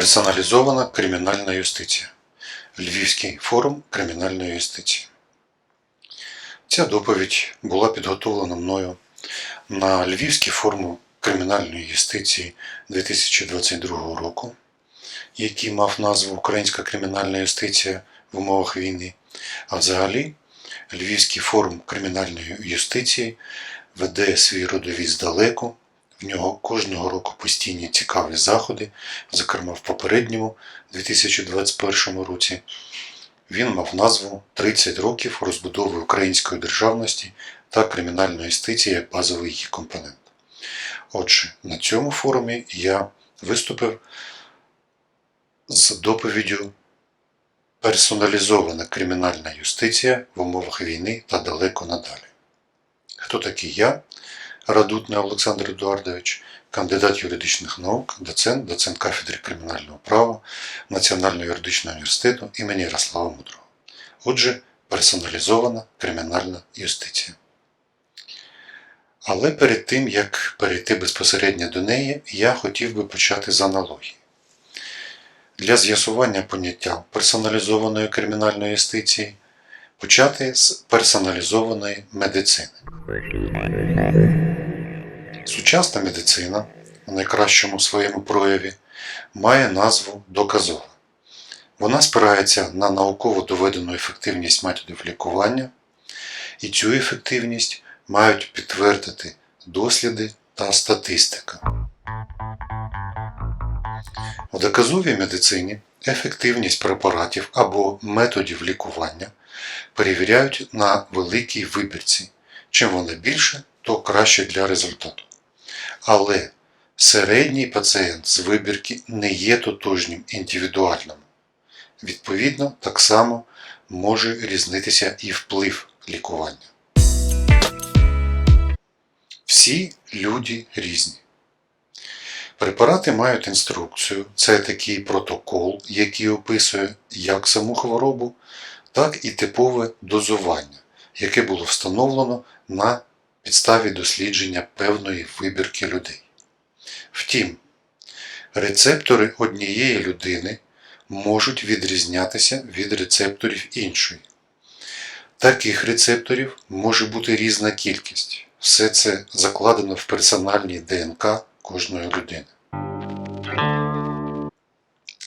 Персоналізована кримінальна юстиція. Львівський форум кримінальної юстиції. Ця доповідь була підготовлена мною на Львівський форум кримінальної юстиції 2022 року, який мав назву Українська кримінальна юстиція в умовах війни. А взагалі Львівський форум кримінальної юстиції веде свій родовід здалеку. В нього кожного року постійні цікаві заходи, зокрема в попередньому 2021 році. Він мав назву «30 років розбудови української державності та кримінальної юстиції як базовий її компонент. Отже, на цьому форумі я виступив з доповіддю Персоналізована кримінальна юстиція в умовах війни та далеко надалі. Хто такий я? Радутний Олександр Едуардович, кандидат юридичних наук, доцент, доцент кафедри кримінального права Національного юридичного університету імені Ярослава Мудрого. Отже, персоналізована кримінальна юстиція. Але перед тим, як перейти безпосередньо до неї, я хотів би почати з аналогії. Для з'ясування поняття персоналізованої кримінальної юстиції почати з персоналізованої медицини. Сучасна медицина у найкращому своєму прояві має назву доказова. Вона спирається на науково доведену ефективність методів лікування, і цю ефективність мають підтвердити досліди та статистика. В доказовій медицині ефективність препаратів або методів лікування перевіряють на великій вибірці. Чим вона більше, то краще для результату. Але середній пацієнт з вибірки не є тотожнім індивідуальним. Відповідно, так само може різнитися і вплив лікування. Всі люди різні. Препарати мають інструкцію, це такий протокол, який описує як саму хворобу, так і типове дозування, яке було встановлено на підставі дослідження певної вибірки людей. Втім, рецептори однієї людини можуть відрізнятися від рецепторів іншої. Таких рецепторів може бути різна кількість. Все це закладено в персональній ДНК кожної людини.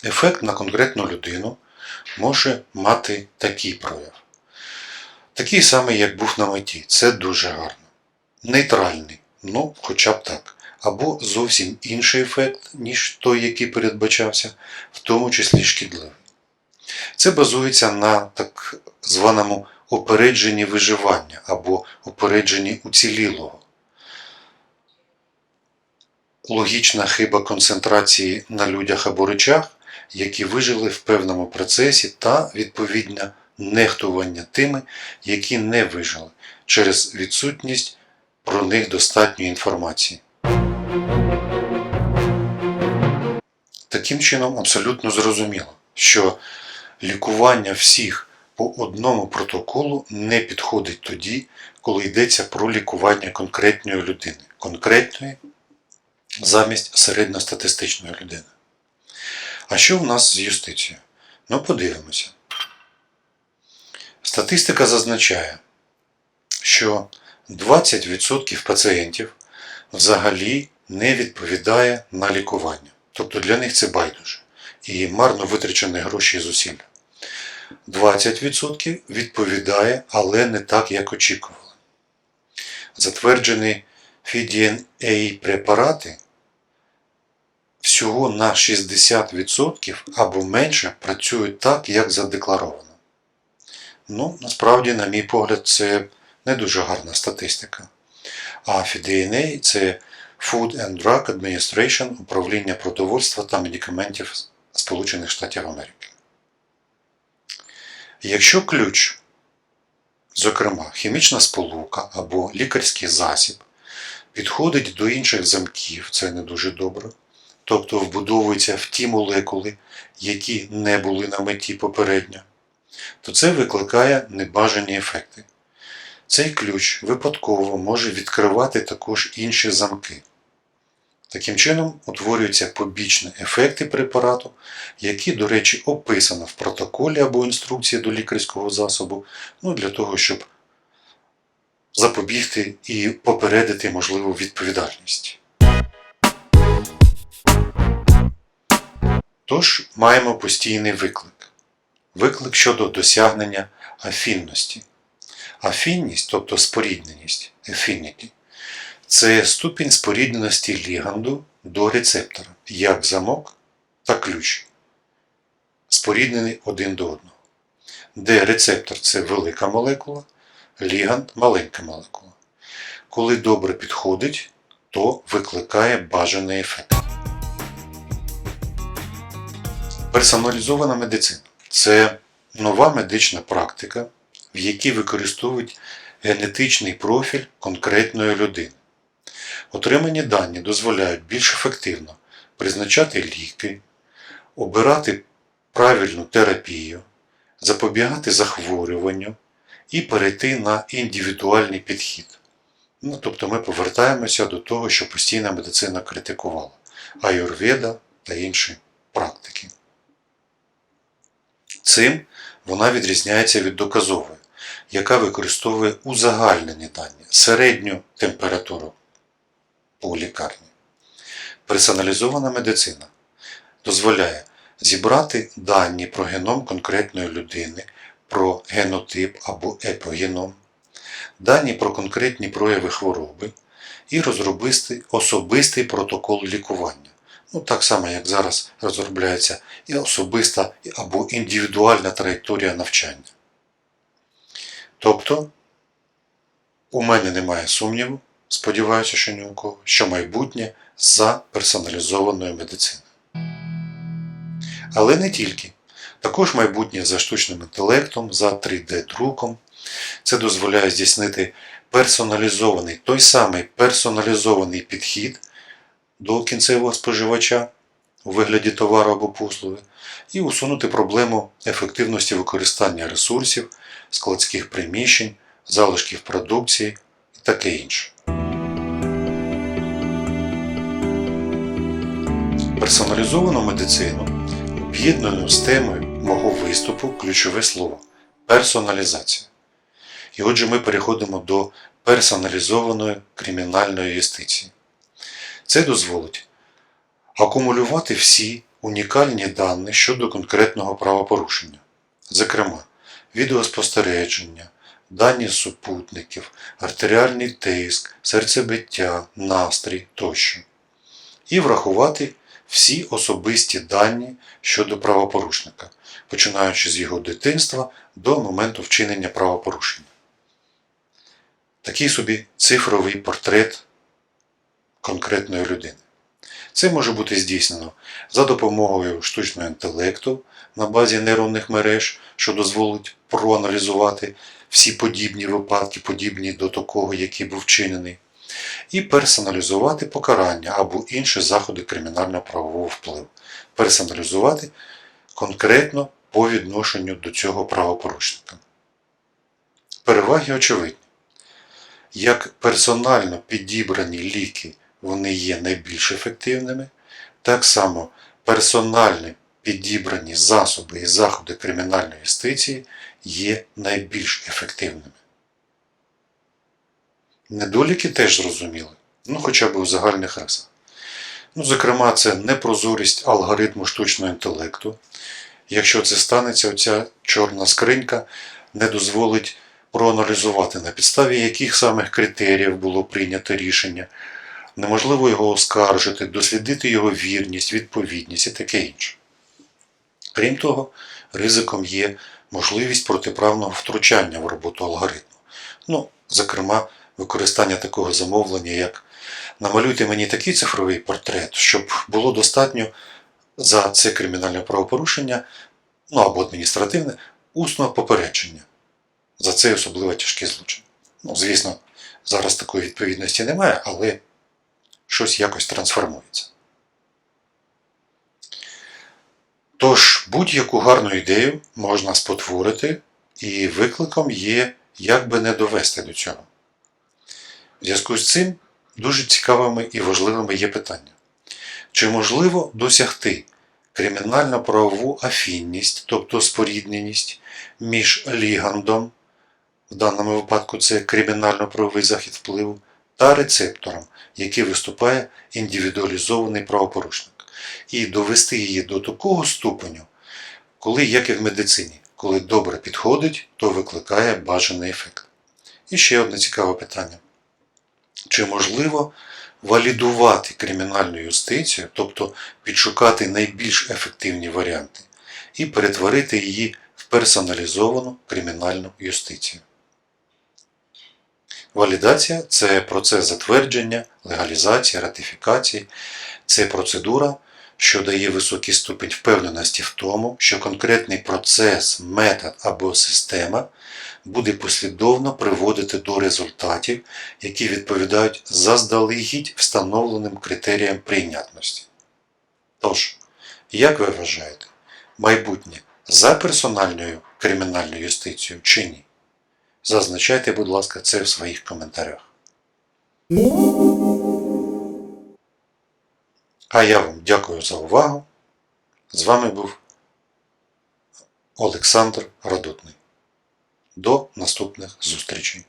Ефект на конкретну людину може мати такий прояв. Такий самий, як був на меті. Це дуже гарно. Нейтральний, ну хоча б так. Або зовсім інший ефект, ніж той, який передбачався, в тому числі шкідливий. Це базується на так званому опередженні виживання або опередженні уцілілого. Логічна хиба концентрації на людях або речах, які вижили в певному процесі, та відповідне нехтування тими, які не вижили через відсутність про них достатньої інформації. Таким чином, абсолютно зрозуміло, що лікування всіх по одному протоколу не підходить тоді, коли йдеться про лікування конкретної людини, конкретної замість середньостатистичної людини. А що в нас з юстицією? Ну, подивимося. Статистика зазначає, що 20% пацієнтів взагалі не відповідає на лікування. Тобто для них це байдуже і марно витрачені гроші і зусилля. 20% відповідає, але не так, як очікували. Затверджені FDNA препарати всього на 60% або менше працюють так, як задекларовано. Ну, насправді, на мій погляд, це не дуже гарна статистика. А FDNA – це Food and Drug Administration управління продовольства та медикаментів Сполучених Штатів Америки. Якщо ключ, зокрема хімічна сполука або лікарський засіб, підходить до інших замків, це не дуже добре, тобто вбудовується в ті молекули, які не були на меті попередньо, то це викликає небажані ефекти. Цей ключ випадково може відкривати також інші замки. Таким чином утворюються побічні ефекти препарату, які, до речі, описано в протоколі або інструкції до лікарського засобу, ну, для того, щоб запобігти і попередити можливу відповідальність. Тож маємо постійний виклик. Виклик щодо досягнення афінності. Афінність, тобто спорідненість, affinity, це ступінь спорідненості ліганду до рецептора, як замок та ключ, споріднений один до одного. Де рецептор це велика молекула, ліганд маленька молекула. Коли добре підходить, то викликає бажаний ефект. Персоналізована медицина це нова медична практика, в якій використовують генетичний профіль конкретної людини. Отримані дані дозволяють більш ефективно призначати ліки, обирати правильну терапію, запобігати захворюванню і перейти на індивідуальний підхід. Ну, тобто ми повертаємося до того, що постійна медицина критикувала аюрведа та інші практики. Цим вона відрізняється від доказової, яка використовує узагальнені дані, середню температуру у лікарні. Персоналізована медицина дозволяє зібрати дані про геном конкретної людини, про генотип або епогеном, дані про конкретні прояви хвороби і розробити особистий протокол лікування. Ну, так само, як зараз розробляється і особиста або індивідуальна траєкторія навчання. Тобто, у мене немає сумніву, сподіваюся, що ні у кого, що майбутнє за персоналізованою медициною. Але не тільки. Також майбутнє за штучним інтелектом, за 3D-друком. Це дозволяє здійснити персоналізований, той самий персоналізований підхід до кінцевого споживача у вигляді товару або послуги і усунути проблему ефективності використання ресурсів, складських приміщень, залишків продукції і таке інше. Персоналізовану медицину об'єднану з темою мого виступу ключове слово персоналізація. І отже, ми переходимо до персоналізованої кримінальної юстиції. Це дозволить акумулювати всі унікальні дані щодо конкретного правопорушення, зокрема, відеоспостереження, дані супутників, артеріальний тиск, серцебиття, настрій тощо, і врахувати всі особисті дані щодо правопорушника, починаючи з його дитинства до моменту вчинення правопорушення. Такий собі цифровий портрет конкретної людини. Це може бути здійснено за допомогою штучного інтелекту на базі нейронних мереж, що дозволить проаналізувати всі подібні випадки, подібні до такого, який був вчинений, і персоналізувати покарання або інші заходи кримінально-правового впливу. Персоналізувати конкретно по відношенню до цього правопорушника. Переваги очевидні. Як персонально підібрані ліки вони є найбільш ефективними, так само персонально підібрані засоби і заходи кримінальної юстиції є найбільш ефективними. Недоліки теж зрозуміли, ну хоча б у загальних рисах. Ну, Зокрема, це непрозорість алгоритму штучного інтелекту. Якщо це станеться, оця чорна скринька не дозволить проаналізувати, на підставі яких самих критеріїв було прийнято рішення, неможливо його оскаржити, дослідити його вірність, відповідність і таке інше. Крім того, ризиком є можливість протиправного втручання в роботу алгоритму. Ну, зокрема, використання такого замовлення, як намалюйте мені такий цифровий портрет, щоб було достатньо за це кримінальне правопорушення, ну або адміністративне, усного попередження за цей особливо тяжкий злочин. Ну, звісно, зараз такої відповідності немає, але щось якось трансформується. Тож, будь-яку гарну ідею можна спотворити, і викликом є, як би не довести до цього. В зв'язку з цим дуже цікавими і важливими є питання. Чи можливо досягти кримінально-правову афінність, тобто спорідненість між лігандом, в даному випадку це кримінально-правовий захід впливу, та рецептором, який виступає індивідуалізований правопорушник, і довести її до такого ступеню, коли, як і в медицині, коли добре підходить, то викликає бажаний ефект. І ще одне цікаве питання. Чи можливо валідувати кримінальну юстицію, тобто підшукати найбільш ефективні варіанти, і перетворити її в персоналізовану кримінальну юстицію? Валідація це процес затвердження, легалізації, ратифікації. Це процедура, що дає високий ступінь впевненості в тому, що конкретний процес, метод або система буде послідовно приводити до результатів, які відповідають заздалегідь встановленим критеріям прийнятності. Тож, як ви вважаєте, майбутнє за персональною кримінальною юстицією чи ні? Зазначайте, будь ласка, це в своїх коментарях. А я вам дякую за увагу. З вами був Олександр Радутний. До наступних зустрічей.